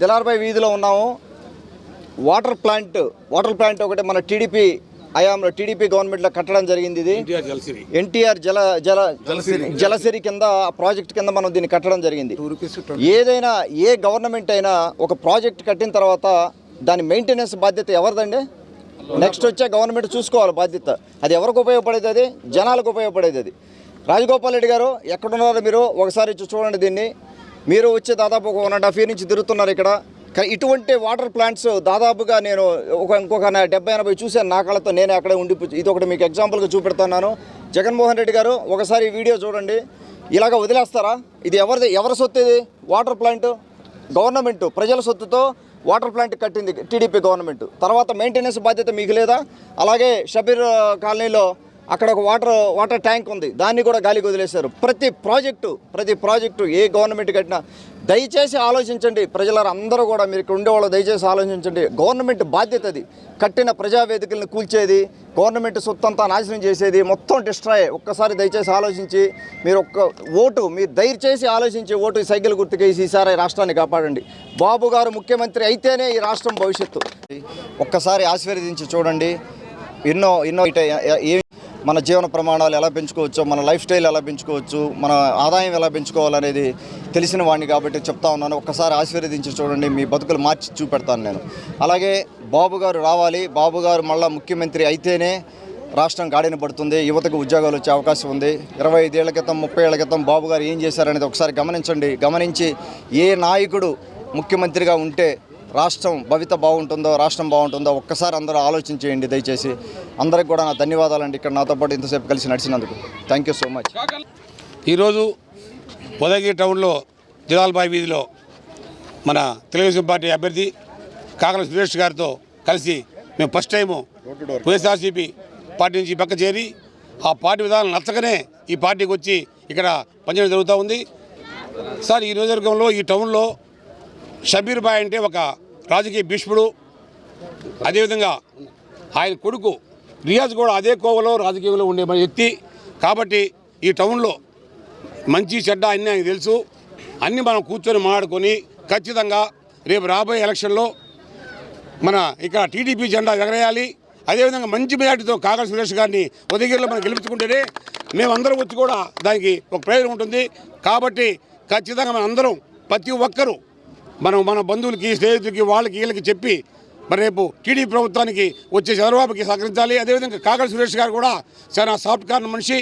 దిలార్బాయ్ వీధిలో ఉన్నాము. Water plant water plant ఒకటి మన టీడీపీ హయాంలో టీడీపీ గవర్నమెంట్లో కట్టడం జరిగింది ఇది. ఎన్టీఆర్ జల జల జలసిరి. కింద ఆ ప్రాజెక్ట్ కింద మనం దీన్ని కట్టడం జరిగింది. ఏదైనా ఏ గవర్నమెంట్ అయినా ఒక ప్రాజెక్ట్ కట్టిన తర్వాత దాని మెయింటెనెన్స్ బాధ్యత ఎవరిదండి? నెక్స్ట్ వచ్చే గవర్నమెంట్ చూసుకోవాలి బాధ్యత. అది ఎవరికి ఉపయోగపడేది అది? జనాలకు ఉపయోగపడేది అది. రాజగోపాల్ రెడ్డి గారు ఎక్కడున్నారో మీరు ఒకసారి చూ- చూడండి దీన్ని. మీరు వచ్చి దాదాపు ఒక వన్ అండ్ హాఫ్ ఇయర్ నుంచి తిరుగుతున్నారు ఇక్కడ. ఇటువంటి వాటర్ ప్లాంట్స్ దాదాపుగా నేను ఒక ఇంకొక నా డెబ్బై ఎనభై చూశాను నా కళ్ళతో. నేను అక్కడే ఉండి ఇది ఒకటి మీకు ఎగ్జాంపుల్గా చూపెడుతున్నాను. జగన్మోహన్ రెడ్డి గారు ఒకసారి వీడియో చూడండి. ఇలాగ వదిలేస్తారా? ఇది ఎవరిది ఎవరి సొత్తు ఇది? వాటర్ ప్లాంట్ గవర్నమెంట్ ప్రజల సొత్తుతో వాటర్ ప్లాంట్ కట్టింది టీడీపీ గవర్నమెంట్ తర్వాత మెయింటెనెన్స్ బాధ్యత మీకు లేదా? అలాగే షబీర్ కాలనీలో అక్కడ ఒక వాటర్ వాటర్ ట్యాంక్ ఉంది. దాన్ని కూడా గాలికి వదిలేశారు. ప్రతి ప్రాజెక్టు ప్రతి ప్రాజెక్టు ఏ గవర్నమెంట్ కట్టినా దయచేసి ఆలోచించండి. ప్రజలందరూ కూడా మీరు ఇక్కడ ఉండేవాళ్ళు దయచేసి ఆలోచించండి. గవర్నమెంట్ బాధ్యత అది. కట్టిన ప్రజావేదికలను కూల్చేది గవర్నమెంట్ సొత్తంతా నాశనం చేసేది మొత్తం డిస్ట్రాయ్. ఒక్కసారి దయచేసి ఆలోచించి మీరు ఒక్క ఓటు మీరు దయచేసి ఆలోచించి ఓటు సైకిల్ గుర్తుకేసి ఈసారి రాష్ట్రాన్ని కాపాడండి. బాబు గారు ముఖ్యమంత్రి అయితేనే ఈ రాష్ట్రం భవిష్యత్తు. ఒక్కసారి ఆశీర్వదించి చూడండి. ఎన్నో ఎన్నో ఇట ఏ మన జీవన ప్రమాణాలు ఎలా పెంచుకోవచ్చు మన లైఫ్ స్టైల్ ఎలా పెంచుకోవచ్చు మన ఆదాయం ఎలా పెంచుకోవాలనేది తెలిసిన వాడిని కాబట్టి చెప్తా ఉన్నాను. ఒక్కసారి ఆశీర్వదించి చూడండి మీ బతుకులు మార్చి చూపెడతాను నేను. అలాగే బాబు గారు రావాలి. బాబు గారు మళ్ళీ ముఖ్యమంత్రి అయితేనే రాష్ట్రం గాడిన పడుతుంది. యువతకు ఉద్యోగాలు వచ్చే అవకాశం ఉంది. ఇరవై ఐదేళ్ళ క్రితం ముప్పై ఏళ్ళ క్రితం బాబు గారు ఏం చేశారనేది ఒకసారి గమనించండి. గమనించి ఏ నాయకుడు ముఖ్యమంత్రిగా ఉంటే రాష్ట్రం భవిత బాగుంటుందో రాష్ట్రం బాగుంటుందో ఒక్కసారి అందరూ ఆలోచించేయండి దయచేసి. అందరికి కూడా నా ధన్యవాదాలండి. ఇక్కడ నాతో పాటు ఇంతసేపు కలిసి నడిచినందుకు. థ్యాంక్ యూ సో మచ్ ఈరోజు ఉదయగిరి టౌన్లో జిలాల్బాయి వీధిలో మన తెలుగుదేశం పార్టీ అభ్యర్థి కాకల సురేష్ గారితో కలిసి మేము ఫస్ట్ టైము వైఎస్ఆర్సీపీ పార్టీ నుంచి పక్క చేరి ఆ పార్టీ విధానం నచ్చకనే ఈ పార్టీకి వచ్చి ఇక్కడ పనిచేయడం జరుగుతూ ఉంది. సార్ ఈ నియోజకవర్గంలో ఈ టౌన్లో షబీర్ బాయ్ అంటే ఒక రాజకీయ భీష్ముడు. అదేవిధంగా ఆయన కొడుకు రియాజ్ కూడా అదే కోవలో రాజకీయంలో ఉండే వ్యక్తి. కాబట్టి ఈ టౌన్లో మంచి చెడ్డ అన్నీ ఆయనకు తెలుసు. అన్నీ మనం కూర్చొని మాట్లాడుకొని ఖచ్చితంగా రేపు రాబోయే ఎలక్షన్లో మన ఇక్కడ టీడీపీ జెండా ఎగరేయాలి. అదేవిధంగా మంచి మెజార్టీతో కాగల సురేష్ గారిని ఉదయగిరిలో మనం గెలుపుకుంటేనే మేమందరం వచ్చి కూడా దానికి ఒక ప్రయోజనం ఉంటుంది. కాబట్టి ఖచ్చితంగా మనందరం ప్రతి ఒక్కరూ మనం మన బంధువులకి స్నేహితులకి వాళ్ళకి వీళ్ళకి చెప్పి మరి రేపు టీడీపీ ప్రభుత్వానికి వచ్చే చంద్రబాబుకి సహకరించాలి. అదేవిధంగా కాకల సురేష్ గారు కూడా చాలా సాఫ్ట్ కార్న్ మనిషి.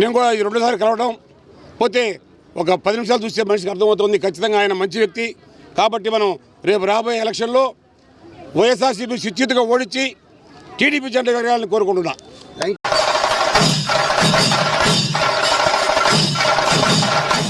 నేను కూడా ఈ రెండోసారి కలవడం. పోతే ఒక పది నిమిషాలు చూస్తే మనిషికి అర్థమవుతుంది. ఖచ్చితంగా ఆయన మంచి వ్యక్తి. కాబట్టి మనం రేపు రాబోయే ఎలక్షన్లో వైఎస్ఆర్సీపీ సుచితగా ఓడించి టీడీపీ జెండా ఎగరేయాలని కోరుకుంటున్నా.